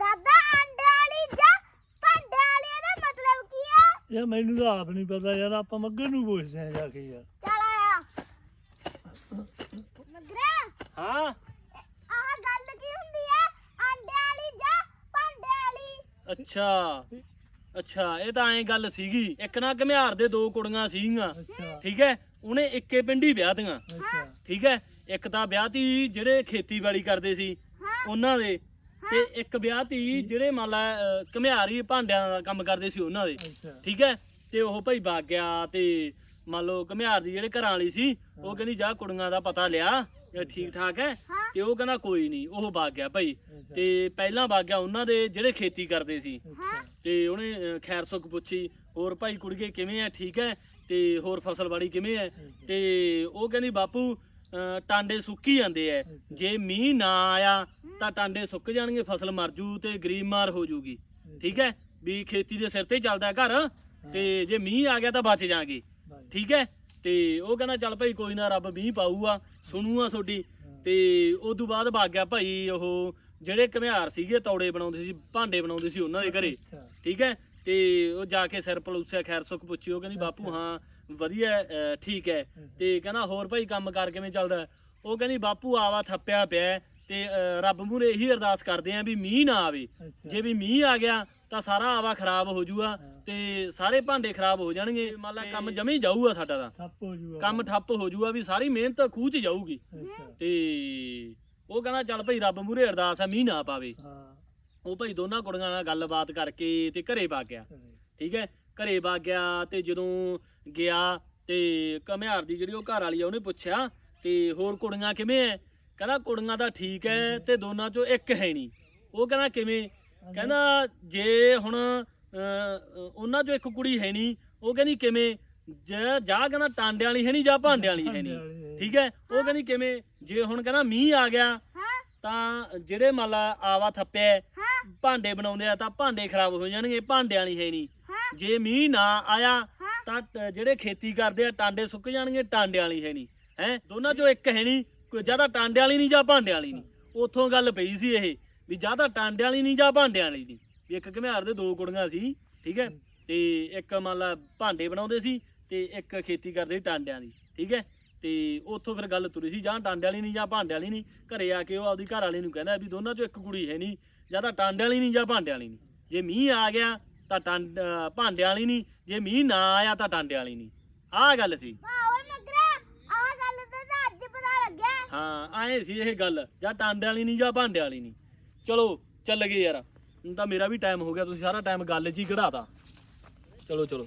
ਦਾਦਾ ਅੰਡੇ ਵਾਲੀ ਜਾਂ ਭਾਂਡੇ ਵਾਲੀ ਇਹਦਾ ਮਤਲਬ ਕੀ ਹੈ ਯਾਰ ਮੈਨੂੰ ਤਾਂ ਆਪ ਨਹੀਂ ਪਤਾ ਯਾਰ ਆਪਾਂ ਮੱਗਰ ਨੂੰ ਪੁੱਛਦੇ ਆ ਜਾ ਕੇ ਯਾਰ। ਚਲ ਆਇਆ। ਮਗਰਾ ਹਾਂ? ਆਹ ਗੱਲ ਕੀ ਹੁੰਦੀ ਹੈ ਅੰਡੇ ਵਾਲੀ ਜਾਂ ਭਾਂਡੇ ਵਾਲੀ? ਅੱਛਾ ਅੱਛਾ ਇਹ ਤਾਂ ਐਂ ਗੱਲ ਸੀਗੀ। ਇੱਕ ਨਾ ਘਮਿਆਰ ਦੇ ਦੋ ਕੁੜੀਆਂ ਸੀਗੀਆਂ ਅੱਛਾ। ਠੀਕ ਹੈ? ਉਹਨੇ ਇੱਕੇ ਪਿੰਡੀ ਵਿਆਹ ਦੀਆਂ ਅੱਛਾ ਠੀਕ ਹੈ? ਇੱਕ ਤਾਂ ਵਿਆਹ ਤੀ ਜਿਹੜੇ ਖੇਤੀਬਾੜੀ ਕਰਦੇ ਸੀ ਉਹਨਾਂ ਦੇ। ਤੇ ਇੱਕ ਵਿਆਹ ਤੀ ਜਿਹੜੇ ਮੰਨ ਲਾ ਅਹ, ਘਮਿਆਰੀ ਭਾਂਡਿਆਂ ਦਾ ਕੰਮ ਕਰਦੇ ਸੀ ਉਹਨਾਂ ਦੇ। ਅੱਛਾ। ਠੀਕ ਹੈ? ਤੇ ਉਹ ਭਾਈ ਵਗ ਗਿਆ ਤੇ ਮੰਨ ਲਓ ਘਮਿਆਰ ਦੀ ਜਿਹੜੇ ਘਰਾਂ ਵਾਲੀ ਸੀ ਉਹ ਕਹਿੰਦੀ ਜਾ ਕੁੜੀਆਂ ਦਾ ਪਤਾ ਲਿਆ ਇਹ ਠੀਕ ਠਾਕ ਹੈ? ਹਾਂ। ਤੇ ਉਹ ਕਹਿੰਦਾ ਕੋਈ ਨਹੀਂ। ਉਹ ਵਗ ਗਿਆ ਭਾਈ। ਤੇ ਪਹਿਲਾਂ ਵਗ ਗਿਆ ਉਹਨਾਂ ਦੇ ਜਿਹੜੇ ਖੇਤੀ ਕਰਦੇ ਸੀ। ਅੱਛਾ। ਤੇ ਉਹਨੇ ਅਹ, ਖੈਰ ਸੁੱਖ ਪੁੱਛੀ ਹੋਰ ਭਾਈ ਕੁੜੀਏ ਕਿਵੇਂ ਐ? ਠੀਕ ਹੈ ਤੇ ਹੋਰ ਫਸਲਬਾੜੀ ਕਿਵੇਂ ਐ? ਤੇ ਉਹ ਕਹਿੰਦੀ ਬਾਪੂ ਟਾਂਡੇ ਸੁੱਕੀ ਜਾਂਦੇ ਐ। ਜੇ ਮੀਂਹ ਨਾ ਆਇਆ ਤਾਂ ਟਾਂਡੇ ਸੁੱਕ ਜਾਣਗੇ ਫਸਲ ਮਰ ਜੂ ਤੇ ਗਰੀਬ ਮਾਰ ਹੋ ਜੂਗੀ। ਠੀਕ ਹੈ ਵੀ ਖੇਤੀ ਦੇ ਸਿਰ ਤੇ ਚੱਲਦਾ ਘਰ ਤੇ ਜੇ ਮੀਂਹ ਆ ਗਿਆ ਤਾਂ ਬਚ ਜਾਾਂਗੇ। ਠੀਕ ਹੈ ਤੇ ਉਹ ਕਹਿੰਦਾ ਚੱਲ ਭਾਈ ਕੋਈ ਨਾ ਰੱਬ ਮੀਂਹ ਪਾਊਗਾ ਸੁਣੂਗਾ ਤੁਹਾਡੀ। ਤੇ ਉਸ ਤੋਂ ਬਾਅਦ ਵਗ ਗਿਆ ਭਾਈ ਉਹ ਜਿਹੜੇ ਘਮਿਆਰ ਸੀਗੇ ਤੌੜੇ ਬਣਾਉਂਦੇ ਸੀ ਭਾਂਡੇ ਬਣਾਉਂਦੇ ਸੀ ਉਹਨਾਂ ਦੇ ਘਰੇ। ਠੀਕ ਹੈ ਤੇ ਉਹ ਜਾ ਕੇ ਸਿਰ ਪਲੂਸਿਆ ਖੈਰ ਸੁੱਖ ਪੁੱਛੀ ਉਹ ਕਹਿੰਦੀ ਬਾਪੂ ਹਾਂ ਵਧੀਆ ਅਹ, ਠੀਕ ਹੈ। ਤੇ ਕਹਿੰਦਾ ਹੋਰ ਭਾਈ ਕੰਮ ਕਾਰ ਕਿਵੇਂ ਚੱਲਦਾ? ਉਹ ਕਹਿੰਦੀ ਬਾਪੂ ਆਵਾ ਥੱਪਿਆ ਪਿਆ ਹੈ ਤੇ ਅਹ, ਰੱਬ ਮੂਰੇ ਇਹੀ ਅਰਦਾਸ ਕਰਦੇ ਆਂ ਵੀ ਮੀਂਹ ਨਾ ਆਵੇ। ਅੱਛਾ। ਜੇ ਵੀ ਮੀਂਹ ਆ ਗਿਆ ਤਾਂ ਸਾਰਾ ਆਵਾ ਖਰਾਬ ਹੋ ਜਾਊਗਾ ਤੇ ਸਾਰੇ ਭਾਂਡੇ ਖਰਾਬ ਹੋ ਜਾਣਗੇ। ਮੰਨ ਲਾ ਕੰਮ ਜਮੇ ਹੀ ਜਾਊਗਾ ਸਾਡਾ ਤਾਂ। ਠੱਪ ਹੋ ਜੂਗਾ। ਕੰਮ ਠੱਪ ਹੋ ਜਾਊਗਾ ਵੀ ਸਾਰੀ ਮਿਹਨਤ ਖੂਹ 'ਚ ਜਾਊਗੀ। ਅੱਛਾ। ਤੇ ਉਹ ਕਹਿੰਦਾ ਚੱਲ ਭਾਈ ਰੱਬ ਮੂਰੇ ਅਰਦਾਸ ਆ ਮੀਂਹ ਨਾ ਪਾਵੇ। ਹਾਂ। ਉਹ ਭਾਈ ਦੋਨਾਂ ਕੁੜੀਆਂ ਨਾਲ ਗੱਲਬਾਤ ਕਰਕੇ ਤੇ ਘਰੇ ਪਾ ਗਿਆ। ਠੀਕ ਹੈ? ਘਰੇ ਵਗ ਗਿਆ ਤੇ ਜਦੋਂ ਗਿਆ ਤੇ ਘਮਿਆਰ ਦੀ ਜਿਹੜੀ ਉਹ ਘਰ ਵਾਲੀ ਆ ਉਹਨੇ ਪੁੱਛਿਆ ਤੇ ਹੋਰ ਕੁੜੀਆਂ ਕਿਵੇਂ ਐ? ਕਹਿੰਦਾ ਕੁੜੀਆਂ ਤਾਂ ਠੀਕ ਐ ਤੇ ਦੋਨਾਂ ਚੋਂ ਇੱਕ ਹੈ ਨਹੀਂ। ਉਹ ਕਹਿੰਦਾ ਕਿਵੇਂ? ਕਹਿੰਦਾ ਜੇ ਹੁਣ ਉਹਨਾਂ ਚੋਂ ਇੱਕ ਕੁੜੀ ਹੈ ਨਹੀਂ ਉਹ ਕਹਿੰਦੀ ਕਿਵੇਂ? ਜਾ ਜਾ ਕਹਿੰਦਾ ਟਾਂਡਿਆਂ ਵਾਲੀ ਹੈ ਨਹੀਂ ਜਾਂ ਭਾਂਡਿਆਂ ਵਾਲੀ ਹੈ ਨਹੀਂ। ਠੀਕ ਹੈ ਉਹ ਕਹਿੰਦੀ ਕਿਵੇਂ? ਜੇ ਹੁਣ ਕਹਿੰਦਾ ਮੀਂਹ ਆ ਗਿਆ ਤਾਂ ਜਿਹੜੇ ਮੰਨ ਲਾ ਆਵਾ ਥੱਪਿਆ ਭਾਂਡੇ ਬਣਾਉਂਦੇ ਆ ਤਾਂ ਭਾਂਡੇ ਖਰਾਬ ਹੋ ਜਾਣਗੇ ਭਾਂਡਿਆਂ ਵਾਲੀ ਹੈ ਨਹੀਂ। ਜੇ ਮੀਂਹ ਨਾ ਆਇਆ ਤਾਂ ਟ- ਜਿਹੜੇ ਖੇਤੀ ਕਰਦੇ ਆ ਟਾਂਡੇ ਸੁੱਕ ਜਾਣਗੇ ਟਾਂਡਿਆਂ ਵਾਲੀ ਹੈ ਨਹੀਂ। ਹੈ? ਦੋਨਾਂ ਚੋਂ ਇੱਕ ਹੈ ਨਹੀਂ ਕੋਈ ਜ਼ਿਆਦਾ ਟਾਂਡਿਆਂ ਵਾਲੀ ਨਹੀਂ ਜਾਂ ਭਾਂਡਿਆਂ ਵਾਲੀ ਨਹੀਂ। ਉੱਥੋਂ ਗੱਲ ਪਈ ਸੀ ਇਹ ਵੀ ਜ਼ਿਆਦਾ ਟਾਂਡਿਆਂ ਵਾਲੀ ਨਹੀਂ ਜਾਂ ਭਾਂਡਿਆਂ ਵਾਲੀ ਨਹੀਂ। ਵੀ ਇੱਕ ਘਮਿਆਰ ਦੇ ਦੋ ਕੁੜੀਆਂ ਸੀ ਠੀਕ ਹੈ? ਤੇ ਇੱਕ ਮੰਨ ਲਾ ਭਾਂਡੇ ਬਣਾਉਂਦੇ ਸੀ ਤੇ ਇੱਕ ਖੇਤੀ ਕਰਦੇ ਸੀ ਟਾਂਡਿਆਂ ਦੀ ਠੀਕ ਹੈ? ਤੇ ਉੱਥੋਂ ਫਿਰ ਗੱਲ ਤੁਰੀ ਸੀ ਜਾਂ ਟਾਂਡਿਆਂ ਵਾਲੀ ਨਹੀਂ ਜਾਂ ਭਾਂਡਿਆਂ ਵਾਲੀ ਨਹੀਂ। ਘਰੇ ਆ ਕੇ ਉਹ ਆਪਦੀ ਘਰ ਵਾਲੀ ਨੂੰ ਕਹਿੰਦਾ ਵੀ ਦੋਨਾਂ ਚੋਂ ਇੱਕ ਕੁੜੀ ਹੈ ਨਹੀਂ ਜਾਂ ਤਾਂ ਟਾਂਡਿਆਂ ਵਾਲੀ ਨਹੀਂ ਜਾਂ ਭਾਂਡਿਆਂ ਵਾਲੀ ਨਹੀਂ। ਜੇ ਮੀਂਹ ਆ ਗਿਆ ਤਾਂ ਟਾਂਡ ਭਾਂਡਿਆਂ ਵਾਲੀ ਨਹੀਂ ਜੇ ਮੀਂਹ ਨਾ ਆਇਆ ਤਾਂ ਟਾਂਡਿਆਂ ਵਾਲੀ ਨਹੀਂ ਆਹ ਗੱਲ ਸੀ। ਵਾਹ ਓਏ ਮਗਰਾ ਆਹ ਗੱਲ ਤਾਂ ਤਾਂ ਅੱਜ ਪਤਾ ਲੱਗਿਆ। ਹਾਂ ਆਏ ਸੀ ਇਹ ਗੱਲ ਜਾਂ ਟਾਂਡਿਆਂ ਵਾਲੀ ਨਹੀਂ ਜਾਂ ਭਾਂਡਿਆਂ ਵਾਲੀ ਨਹੀਂ ਚਲੋ ਚੱਲ ਗਏ ਯਾਰ। ਹੁਣ ਤਾਂ ਮੇਰਾ ਵੀ ਟਾਈਮ ਹੋ ਗਿਆ ਤੁਸੀਂ ਸਾਰਾ ਟਾਈਮ ਗੱਲ 'ਚ ਹੀ ਕਢਾਤਾ ਚਲੋ ਚਲੋ।